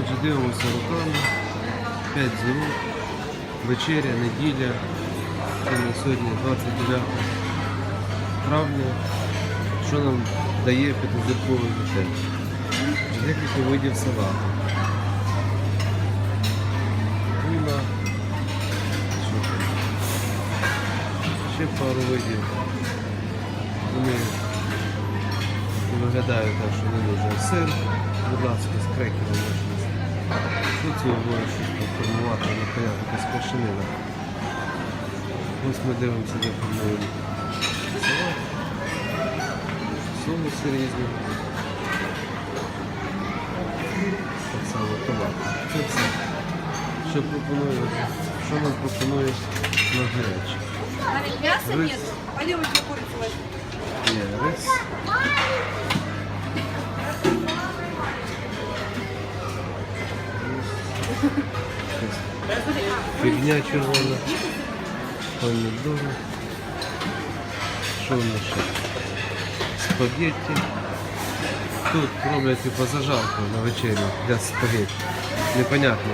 Отже, дивимося руками. 5 зірок. Вечеря, неділя. На сьогодні 29 травня. Що нам дає п'ятизірковий готель? Декілька видів салату. Там? Ще пару видів. Вони виглядають так, що не дуже сир. Будь ласка, з крекером було щось поформувати, непонятно, якась кашенина. Ось ми дивимося, де формуємо салат. Соуси різні. Так само томат. Це все. Що пропонує? Що нам пропонує на гаряче? Навіть мяса нет. Пойдем курицу возьмем. Є рис. Фігня червона. Помідори. Що в нас ще? Спагетті. Тут роблять типу зажарку на вечерю для спагетті. Непонятно.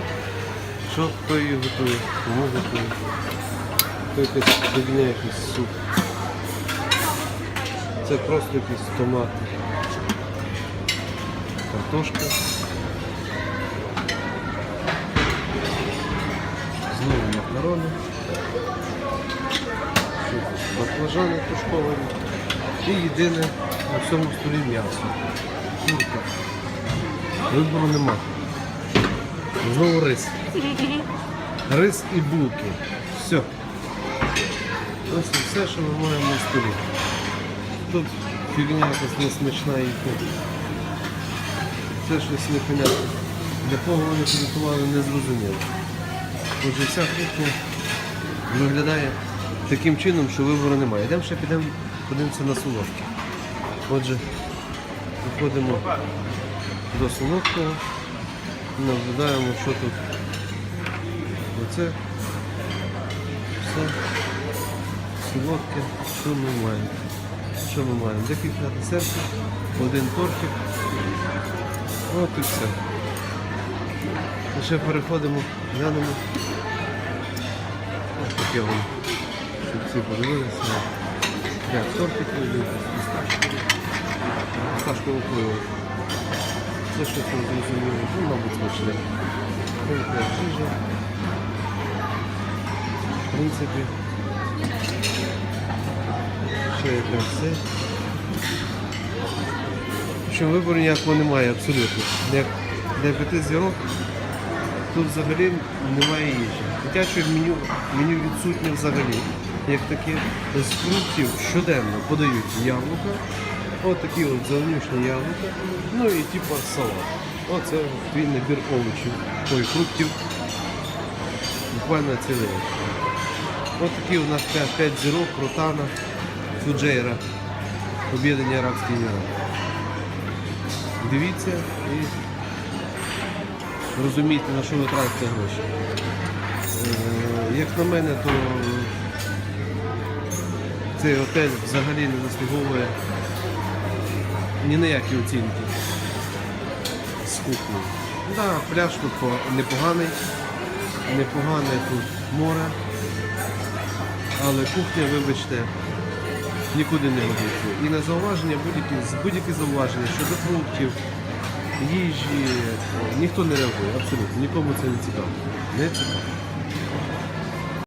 Що хто її готує, кому готує. То якась фігня, якийсь суп. Це просто якісь томати. Картошка. Знову макарони. Баклажани тушковані. І єдине на всьому столі м'ясо. Курка. Вибору нема. Знову рис. Рис і булки. Все. Ось все, що ми маємо на столі. Тут фігня якась несмачна і тут. Це щось непонятне. Для кого вони підготували, не зрозуміло. Отже, вся кухня виглядає таким чином, що вибору немає. Йдемо ще підемо, подивимося на солодкі. Отже, виходимо до солодкого, наблюдаємо, що тут. Оце все солодке, що ми маємо. Що ми маємо? Декілька десертів, один тортик. От і все. Ще переходимо, глянемо. Ось таке воно. Щоб всі подивилися. Як тортик вийде, фісташковий. Фісташкове пиво. Це щось зрозуміло. Ну, мабуть, смачне. Ринка жижа. В принципі, ще якось все. Що вибору ніякого немає абсолютно. Для п'яти зірок тут взагалі немає їжі. Дитяче меню, меню відсутнє взагалі. Як таке з фруктів щоденно подають яблука, от от зеленюшні яблука, ну і типу салат. Оце твій набір овочів, ой, фруктів. Буквально цілий. Ось такі у нас 5 зірок, Ротана, Фуджейра, Об'єднані Арабські Емірати. Дивіться і розумійте, на що ви тратите гроші. Е, Як на мене, то цей готель взагалі не заслуговує ні на які оцінки з кухні. Да, пляж тут непоганий, непогане тут море, але кухня, вибачте, нікуди не годиться. І на зауваження, будь-які, будь-які зауваження щодо фруктів, їжі, ніхто не реагує, абсолютно, нікому це не цікаво. Не цікаво.